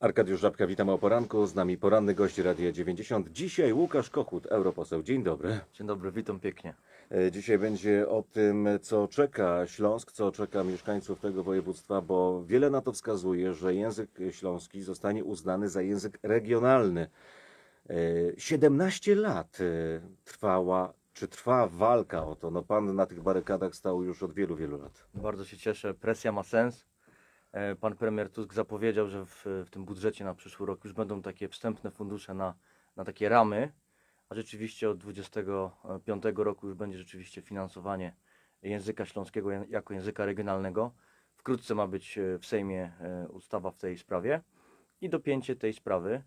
Arkadiusz Żabka, witamy o poranku. Z nami poranny gość Radia 90. Dzisiaj Łukasz Kochut, europoseł. Dzień dobry. Dzień dobry, witam pięknie. E, Dzisiaj będzie o tym, co czeka Śląsk, co czeka mieszkańców tego województwa, bo wiele na to wskazuje, że język śląski zostanie uznany za język regionalny. E, 17 lat e, trwała, czy trwa walka o to. No pan na tych barykadach stał już od wielu, wielu lat. Bardzo się cieszę, presja ma sens. E, Pan premier Tusk zapowiedział, że w, w tym budżecie na przyszły rok już będą takie wstępne fundusze na, na takie ramy, a rzeczywiście od 25 roku już będzie rzeczywiście finansowanie języka śląskiego jako języka regionalnego. Wkrótce ma być e, w Sejmie e, ustawa w tej sprawie i dopięcie tej sprawy.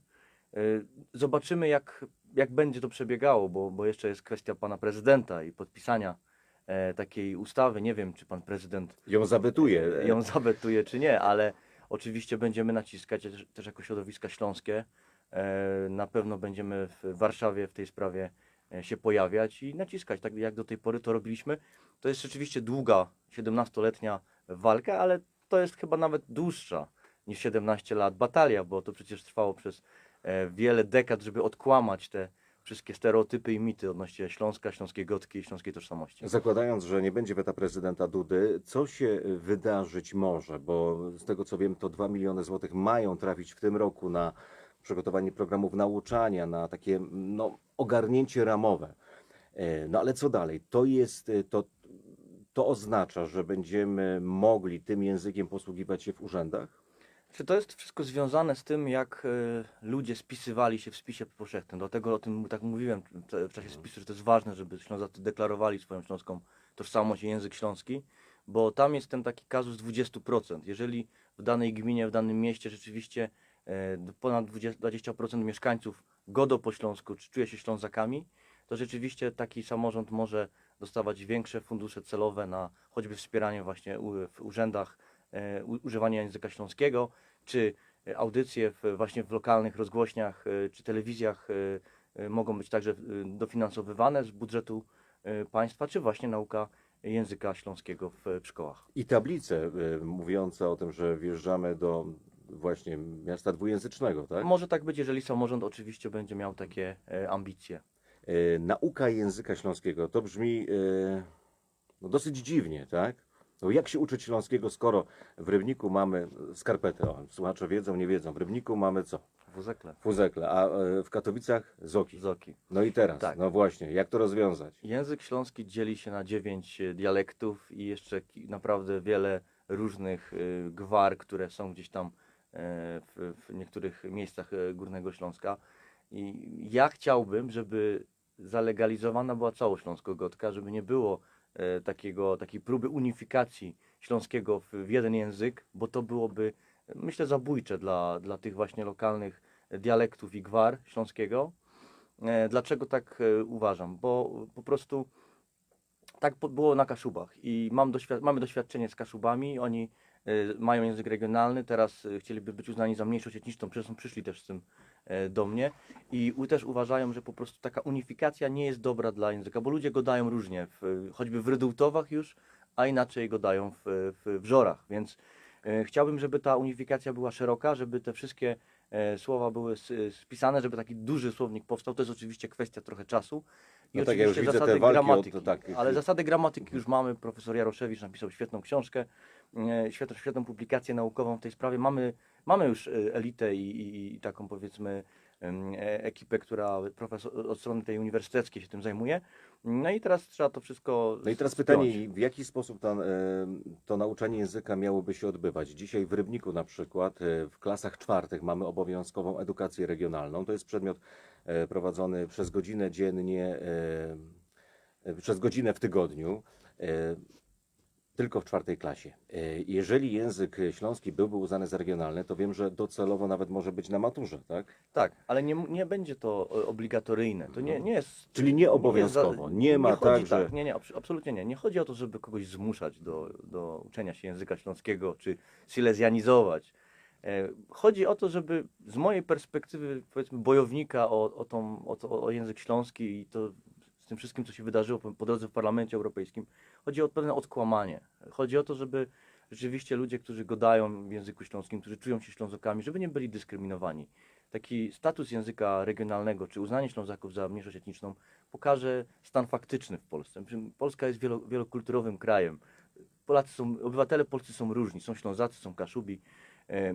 Zobaczymy, jak, jak będzie to przebiegało, bo, bo jeszcze jest kwestia pana prezydenta i podpisania e, takiej ustawy. Nie wiem, czy pan prezydent Ją zabytuje. ją zabetuje, czy nie, ale oczywiście będziemy naciskać też, też jako środowiska śląskie. E, Na pewno będziemy w Warszawie w tej sprawie e, się pojawiać i naciskać, tak jak do tej pory to robiliśmy. To jest rzeczywiście długa, 17-letnia walka, ale to jest chyba nawet dłuższa niż 17 lat batalia, bo to przecież trwało przez e, wiele dekad, żeby odkłamać te wszystkie stereotypy i mity odnośnie Śląska, śląskiej gotki i śląskiej tożsamości. Zakładając, że nie będzie weta prezydenta Dudy, co się wydarzyć może? Bo z tego co wiem, to 2 miliony złotych mają trafić w tym roku na przygotowanie programów nauczania, na takie no, ogarnięcie ramowe. E, No ale co dalej? To jest, e, to, to oznacza, że będziemy mogli tym językiem posługiwać się w urzędach? Czy to jest wszystko związane z tym, jak e, ludzie spisywali się w spisie powszechnym? Dlatego o tym tak mówiłem w- czasie spisu, że to jest ważne, żeby Ślązacy deklarowali swoją śląską tożsamość i język śląski, bo tam jest ten taki kazus 20%. Jeżeli w danej gminie, w danym mieście rzeczywiście d- ponad 20%, 20% mieszkańców godo po śląsku, czy czuje się Ślązakami, to rzeczywiście taki samorząd może dostawać większe fundusze celowe na choćby wspieranie właśnie u- w urzędach używania języka śląskiego, czy e, audycje w, właśnie w lokalnych rozgłośniach e, czy telewizjach e, e, mogą być także e, dofinansowywane z budżetu e, państwa, czy właśnie nauka języka śląskiego w, szkołach. I tablice e, mówiące o tym, że wjeżdżamy do właśnie miasta dwujęzycznego, tak? Może tak być, jeżeli samorząd oczywiście będzie miał takie e, ambicje. E, nauka języka śląskiego to brzmi e, no, dosyć dziwnie, tak? No, jak się uczyć śląskiego, skoro w Rybniku mamy skarpetę? O, słuchacze wiedzą, nie wiedzą. W Rybniku mamy co? Wózekle. Fuzekle, a e, w Katowicach zoki. Zoki. No i teraz, Tak. no właśnie, jak to rozwiązać? Język śląski dzieli się na dziewięć e, dialektów i jeszcze ki- naprawdę wiele różnych e, gwar, które są gdzieś tam e, w, w niektórych miejscach e, Górnego Śląska. I ja chciałbym, żeby zalegalizowana była całośląsko-gotka, żeby nie było takiego, takiej próby unifikacji śląskiego w, w jeden język, bo to byłoby, e, myślę, zabójcze dla, dla tych właśnie lokalnych dialektów i gwar śląskiego. E, Dlaczego tak e, uważam? Bo po prostu tak było na Kaszubach i mam doświad- mamy doświadczenie z Kaszubami. Oni e, mają język regionalny, teraz e, chcieliby być uznani za mniejszość etniczną, zresztą przyszli też z tym e, do mnie i też uważają, że po prostu taka unifikacja nie jest dobra dla języka, bo ludzie go dają różnie, w, choćby w reduktowach już, a inaczej go dają w, w, w żorach, więc e, chciałbym, żeby ta unifikacja była szeroka, żeby te wszystkie e, słowa były spisane, żeby taki duży słownik powstał. To jest oczywiście kwestia trochę czasu. I No tak, ja już oczywiście widzę te zasady walki gramatyki. tak. Ale zasady gramatyki już mamy. Profesor Jaroszewicz napisał świetną książkę, e, świetną, świetną publikację naukową w tej sprawie. Mamy, mamy już e, elitę i, i, i taką powiedzmy e, ekipę, która profesor, od strony tej uniwersyteckiej się tym zajmuje. No i teraz trzeba to wszystko. No i teraz spiąć. pytanie, w jaki sposób to, to nauczanie języka miałoby się odbywać? Dzisiaj w Rybniku na przykład w klasach czwartych mamy obowiązkową edukację regionalną. To jest przedmiot prowadzony przez godzinę dziennie, e, e, przez godzinę w tygodniu. e, Tylko w czwartej klasie. E, Jeżeli język śląski byłby uznany za regionalny, to wiem, że docelowo nawet może być na maturze, tak? Tak, ale nie, nie będzie to e, obligatoryjne. To nie, nie jest. Czyli nie obowiązkowo. Nie ma chodzi tak, że- Nie, nie, abs- absolutnie nie. Nie chodzi o to, żeby kogoś zmuszać do, do uczenia się języka śląskiego czy silezjanizować. E, Chodzi o to, żeby z mojej perspektywy, powiedzmy, bojownika o, o, tą, o, to, o język śląski i to z tym wszystkim, co się wydarzyło po, po drodze w Parlamencie Europejskim, chodzi o pewne odkłamanie. Chodzi o to, żeby rzeczywiście ludzie, którzy gadają w języku śląskim, którzy czują się Ślązokami, żeby nie byli dyskryminowani. Taki status języka regionalnego, czy uznanie Ślązaków za mniejszość etniczną pokaże stan faktyczny w Polsce. Polska jest wielo, wielokulturowym krajem. Polacy są, obywatele polscy są różni, są Ślązacy, są Kaszubi. E,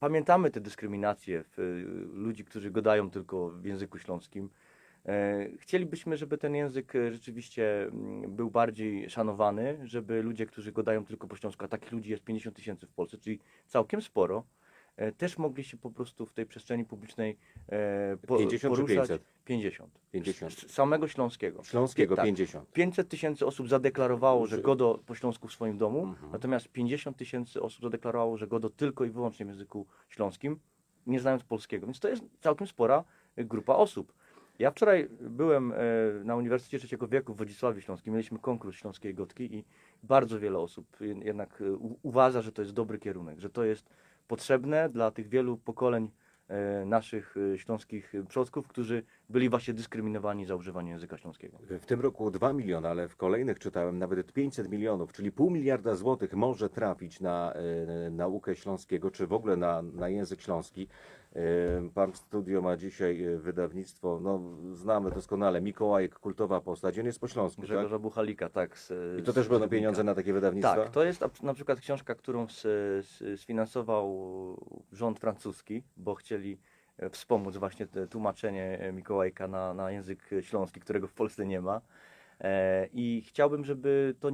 Pamiętamy te dyskryminacje e, ludzi, którzy gadają tylko w języku śląskim. E, Chcielibyśmy, żeby ten język rzeczywiście mm, był bardziej szanowany, żeby ludzie, którzy gadają tylko po śląsku, a takich ludzi jest 50 tysięcy w Polsce, czyli całkiem sporo, też mogli się po prostu w tej przestrzeni publicznej e, po, 50 czy poruszać. 500? 50. 50. Z samego śląskiego. Śląskiego tak. 50. 500 tysięcy osób zadeklarowało, że godo po śląsku w swoim domu, Mhm. natomiast 50 tysięcy osób zadeklarowało, że godo tylko i wyłącznie w języku śląskim, nie znając polskiego. Więc to jest całkiem spora grupa osób. Ja wczoraj byłem e, na Uniwersytecie Trzeciego Wieku w Wodzisławie Śląskim. Mieliśmy konkurs śląskiej gotki i bardzo wiele osób jed- jednak e, uważa, że to jest dobry kierunek, że to jest potrzebne dla tych wielu pokoleń e, naszych e, śląskich przodków, którzy byli właśnie dyskryminowani za używanie języka śląskiego. W tym roku 2 miliony, ale w kolejnych czytałem nawet 500 milionów, czyli pół miliarda złotych może trafić na e, naukę śląskiego, czy w ogóle na, na język śląski. E, pan studio ma dzisiaj e, wydawnictwo, no znamy doskonale, Mikołajek, kultowa postać, on jest po śląsku, tak? Grzegorza Buchalika, tak. Z, I to z też będą pieniądze na takie wydawnictwa? Tak, to jest na- przykład książka, którą s- s- sfinansował rząd francuski, bo chcieli wspomóc właśnie tłumaczenie Mikołajka na, na język śląski, którego w Polsce nie ma. E, I chciałbym, żeby to,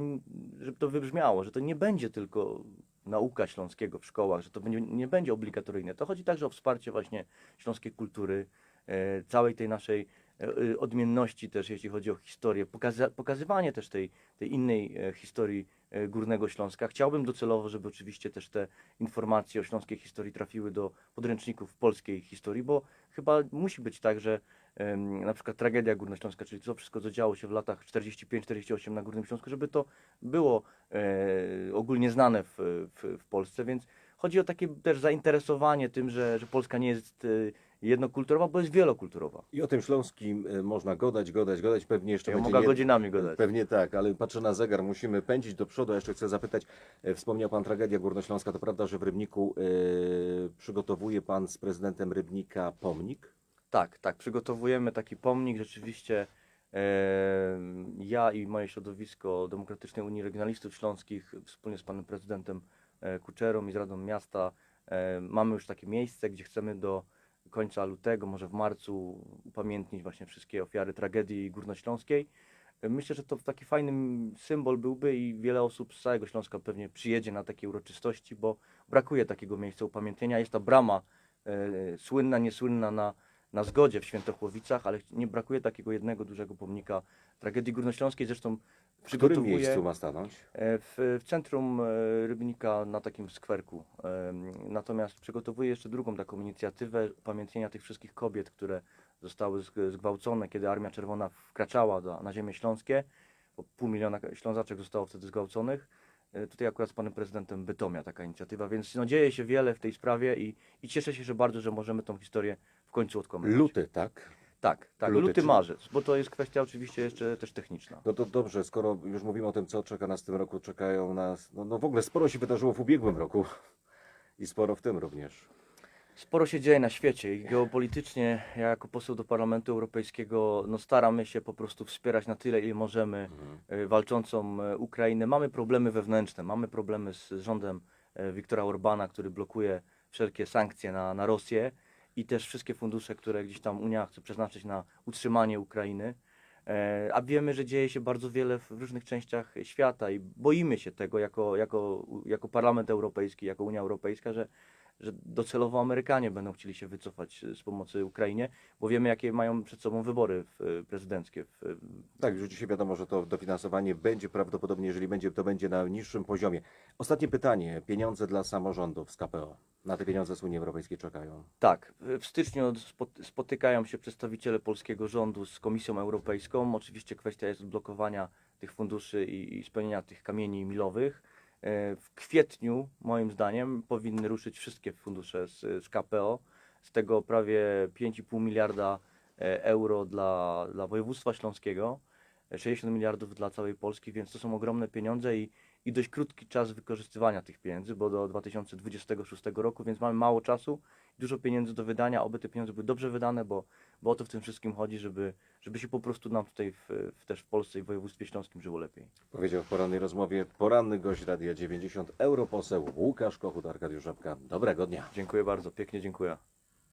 żeby to wybrzmiało, że to nie będzie tylko nauka śląskiego w szkołach, że to będzie, nie będzie obligatoryjne. To chodzi także o wsparcie właśnie śląskiej kultury, e, całej tej naszej e, odmienności też, jeśli chodzi o historię, pokazywanie też tej, tej innej historii Górnego Śląska. Chciałbym docelowo, żeby oczywiście też te informacje o śląskiej historii trafiły do podręczników polskiej historii, bo chyba musi być tak, że na przykład tragedia górnośląska, czyli to wszystko, co działo się w latach 45-48 na Górnym Śląsku, żeby to było e, ogólnie znane w, w, w Polsce, więc chodzi o takie też zainteresowanie tym, że, że Polska nie jest e, jednokulturowa, bo jest wielokulturowa. I o tym śląskim e, można gadać, gadać, gadać, pewnie jeszcze Ja będzie mogę nie- godzinami gadać. Pewnie tak, ale patrzę na zegar, musimy pędzić do przodu. A Jeszcze chcę zapytać, e, wspomniał Pan tragedia górnośląska, to prawda, że w Rybniku e, przygotowuje Pan z prezydentem Rybnika pomnik? Tak, tak. Przygotowujemy taki pomnik. Rzeczywiście ja i moje środowisko Demokratycznej Unii Regionalistów Śląskich wspólnie z panem prezydentem Kuczerą i z Radą Miasta mamy już takie miejsce, gdzie chcemy do końca lutego, może w marcu upamiętnić właśnie wszystkie ofiary tragedii górnośląskiej. Myślę, że to taki fajny symbol byłby i wiele osób z całego Śląska pewnie przyjedzie na takie uroczystości, bo brakuje takiego miejsca upamiętnienia. Jest ta brama e, słynna, niesłynna na, na zgodzie w Świętochłowicach, ale nie brakuje takiego jednego dużego pomnika tragedii górnośląskiej. Zresztą W którym przygotowuję miejscu ma stanąć? e, w, w centrum e, Rybnika na takim skwerku. Em, Natomiast przygotowuję jeszcze drugą taką inicjatywę upamiętnienia tych wszystkich kobiet, które zostały zg- zgwałcone, kiedy Armia Czerwona wkraczała do, na ziemię śląskie. Bo pół miliona Ślązaczek zostało wtedy zgwałconych. E, Tutaj akurat z panem prezydentem Bytomia taka inicjatywa, więc no, dzieje się wiele w tej sprawie i, i cieszę się, że bardzo, że możemy tą historię w końcu odkomentować. Luty, tak? Tak, tak, Luty, luty, czy- marzec, bo to jest kwestia oczywiście jeszcze też techniczna. No to dobrze, skoro już mówimy o tym, co czeka nas w tym roku, czekają nas, no, no w ogóle sporo się wydarzyło w ubiegłym roku i sporo w tym również. Sporo się dzieje na świecie i geopolitycznie ja jako poseł do Parlamentu Europejskiego no staramy się po prostu wspierać na tyle, ile możemy Mhm. e, walczącą e, Ukrainę. Mamy problemy wewnętrzne, mamy problemy z rządem e, Viktora Orbana, który blokuje wszelkie sankcje na, na Rosję i też wszystkie fundusze, które gdzieś tam Unia chce przeznaczyć na utrzymanie Ukrainy. E, A wiemy, że dzieje się bardzo wiele w różnych częściach świata i boimy się tego jako, jako, jako Parlament Europejski, jako Unia Europejska, że, że docelowo Amerykanie będą chcieli się wycofać z pomocy Ukrainie, bo wiemy, jakie mają przed sobą wybory w, prezydenckie w, Tak, już dzisiaj wiadomo, że to dofinansowanie będzie prawdopodobnie, jeżeli będzie, to będzie na niższym poziomie. Ostatnie pytanie. Pieniądze dla samorządów z KPO. Na te pieniądze z Unii Europejskiej czekają. Tak, w styczniu spot- spotykają się przedstawiciele polskiego rządu z Komisją Europejską. Oczywiście kwestia jest odblokowania tych funduszy i spełnienia tych kamieni milowych. E, W kwietniu, moim zdaniem, powinny ruszyć wszystkie fundusze z, z KPO. Z tego prawie 5,5 miliarda e, euro dla, dla województwa śląskiego, e, 60 miliardów dla całej Polski, więc to są ogromne pieniądze i, i dość krótki czas wykorzystywania tych pieniędzy, bo do 2026 roku, więc mamy mało czasu, dużo pieniędzy do wydania, oby te pieniądze były dobrze wydane, bo, bo o to w tym wszystkim chodzi, żeby, żeby się po prostu nam tutaj w, w, też w Polsce i w województwie śląskim żyło lepiej. Powiedział w porannej rozmowie poranny gość Radia 90, europoseł Łukasz Kochut, Arkadiusz Żabka. Dobrego dnia. Dziękuję bardzo, pięknie dziękuję.